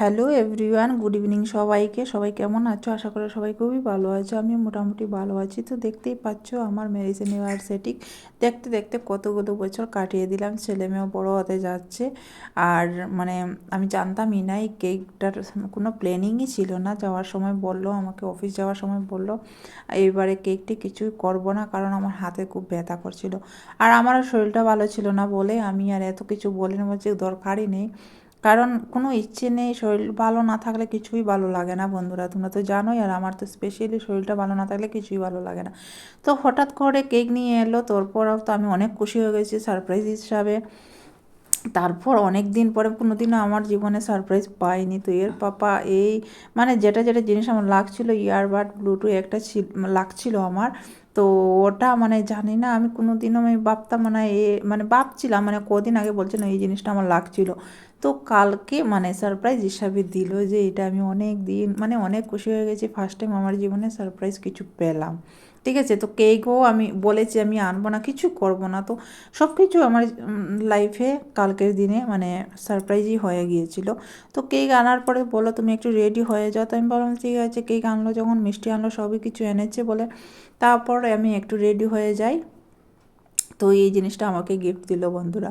Hello everyone good evening সবাইকে। সবাই কেমন আছো? আশা করি সবাই খুবই ভালো আছো। আমি মোটামুটি ভালো আছি। তো দেখতেই পাচ্ছ আমার ম্যারেজ ইউনিভার্সিটি দেখতে দেখতে কতগুলো বছর কাটিয়ে দিলাম। ছেলে মেয়েও বড় হতে যাচ্ছে। আর মানে আমি জানতামই না, এই কেকটার কোনো প্ল্যানিংই ছিল না। যাওয়ার সময় বলল, আমাকে অফিস যাওয়ার সময় বলল, এইবারে কেকটি কিছুই করব না কারণ আমার হাতে খুব ব্যথা করছিল। আর আমার শরীরটা ভালো ছিল না বলে আমি আর এত কিছু বলে বলিনি বলছি দরকারই নেই। কারণ কোনো ইচ্ছে নেই, শরীর ভালো না থাকলে কিছুই ভালো লাগে না বন্ধুরা। তোমরা তো জানোই, আর আমার তো স্পেশালি শরীরটা ভালো না থাকলে কিছুই ভালো লাগে না। তো হঠাৎ করে কেক নিয়ে এলো তারপর তো আমি অনেক খুশি হয়ে গেছি সারপ্রাইজ হিসাবে। তারপর অনেক দিন পরে কোনো দিনও আমার জীবনে সারপ্রাইজ পাইনি। তো এর পাপা এই মানে যেটা যেটা জিনিস আমার লাগছিল ইয়ারবাড ব্লুটুথ একটা ছিল, লাগছিল আমার। তো ওটা মানে জানি না, আমি কোনো দিনও আমি ভাবতাম মানে এ মানে ভাবছিলাম মানে কদিন আগে বলছিল, এই জিনিসটা আমার লাগছিল। তো কালকে মানে সারপ্রাইজ হিসাবে দিল যে এটা আমি অনেক দিন মানে অনেক খুশি হয়ে গেছি। ফার্স্ট টাইম আমার জীবনে সারপ্রাইজ কিছু পেলাম। ঠিক আছে? তো কেকও আমি বলেছি আমি আনব না, কিছু করব না। তো সব কিছু আমার লাইফে কালকের দিনে মানে সারপ্রাইজই হয়ে গিয়েছিল। তো কেক আনার পরে বলো তুমি একটু রেডি হয়ে যাও। তো আমি বললাম, ঠিক আছে। কেক আনলো, যখন মিষ্টি আনলো, সবই কিছু এনেছে বলে। তারপর আমি একটু রেডি হয়ে যাই। তো এই জিনিসটা আমাকে গিফট দিল বন্ধুরা।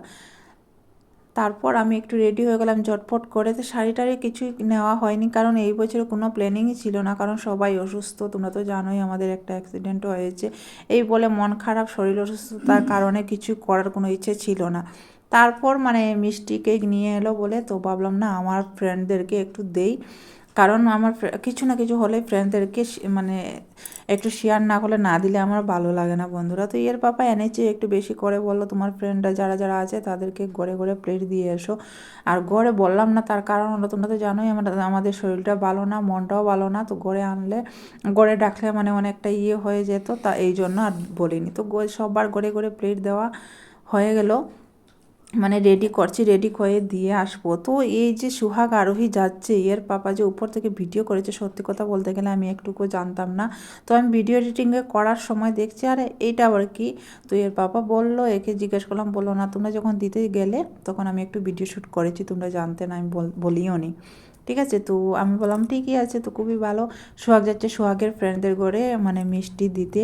তারপর আমি একটু রেডি হয়ে গেলাম ঝটপট করে। তো শাড়ি টাড়ি কিছুই নেওয়া হয়নি কারণ এই বছরে কোনো প্ল্যানিংই ছিল না কারণ সবাই অসুস্থ। তোমরা তো জানোই আমাদের একটা অ্যাক্সিডেন্ট হয়েছে। এই বলে মন খারাপ শরীর অসুস্থতার কারণে কিছু করার কোনো ইচ্ছে ছিল না। তারপর মানে মিষ্টি কেক নিয়ে এলো বলে তো ভাবলাম না আমার ফ্রেন্ডদেরকে একটু দেই। কারণ আমার কিছু না কিছু হলে ফ্রেন্ডদেরকে মানে একটু শেয়ার না করলে না দিলে আমার ভালো লাগে না বন্ধুরা। তো এর পাপা এনেছে একটু বেশি করে বলল, তোমার ফ্রেন্ডরা যারা যারা আছে তাদেরকে গড়ে গড়ে প্লেট দিয়ে এসো। আর গড়ে বললাম না তার কারণ হলো, তোমরা তো জানোই আমরা, আমাদের শরীরটা ভালো না, মনটাও ভালো না। তো গড়ে আনলে গড়ে ডাকলে মানে অনেকটা ইয়ে হয়ে যেত, তা এই জন্য আর বলিনি। তো সববার গড়ে গড়ে প্লেট দেওয়া হয়ে গেল। মানে রেডি করছি রেডি করে দিয়ে আসব। তো এই যে সুহাগ আরোহী যাচ্ছে এর পাপা যে উপর থেকে ভিডিও করেছে, সত্যি কথা বলতে গেলে আমি একটুকু জানতাম না। তো আমি ভিডিও এডিটিংয়ে করার সময় দেখছি, আরে এইটা আবার কি? তো এর পাপা বলল, একে জিজ্ঞেস করলাম, বলল, না, তোমরা যখন দিতে গেলে, তখন আমি একটু ভিডিও শ্যুট করেছি, তোমরা জানতে না, আমি বলিও নি। ঠিক আছে? তো আমি বললাম, ঠিকই আছে, তো খুবই ভালো। সোহাগ যাচ্ছে সোহাগের ফ্রেন্ডদের ঘরে মানে মিষ্টি দিতে।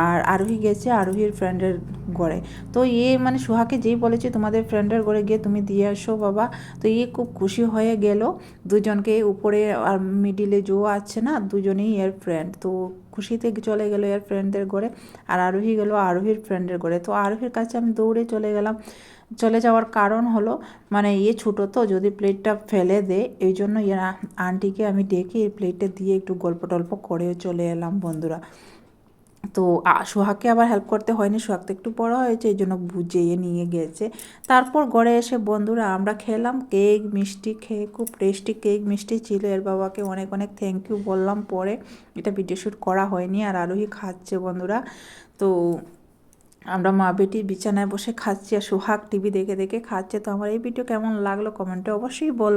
আর আরোহী গেছে আরোহীর ফ্রেন্ডের ঘরে। তো ইয়ে মানে সোহাকে যেই বলেছে, তোমাদের ফ্রেন্ডের ঘরে গিয়ে তুমি দিয়ে আসো বাবা। তো ইয়ে খুব খুশি হয়ে গেল। দুজনকে উপরে আর মিডিলে জো আছে না, দুজনেই এর ফ্রেন্ড তো খুশিতে চলে গেলো এর ফ্রেন্ডদের ঘরে। আর আরোহী গেলো আরোহীর ফ্রেন্ডের ঘরে। তো আরোহীর কাছে আমি দৌড়ে চলে গেলাম। চলে যাওয়ার কারণ হলো মানে ইয়ে ছোটো তো, যদি প্লেটটা ফেলে দেয় এই জন্য ইয়ে আন্টিকে আমি ডেকে এই প্লেটটা দিয়ে একটু গল্প টল্প করে চলে এলাম বন্ধুরা। তো সোহাগকে আবার হেল্প করতে হয়নি, সোহাগ তো একটু বড় হয়েছে, এই জন্য বুঝিয়ে নিয়ে গেছে। তারপর ঘরে এসে বন্ধুরা আমরা খেলাম, কেক, মিষ্টি খেয়ে খুব টেস্টি কেক, মিষ্টি ছিল, এর বাবাকে অনেক অনেক থ্যাংক ইউ বললাম পরে। এটা ভিডিও শ্যুট করা হয়নি, আর আরোহী খাচ্ছে বন্ধুরা। তো আমরা মা বেটির বিছানায় বসে খাচ্ছি আর সোহাগ টিভি দেখে দেখে খাচ্ছে। তো আমার এই ভিডিও কেমন লাগল কমেন্টে অবশ্যই বল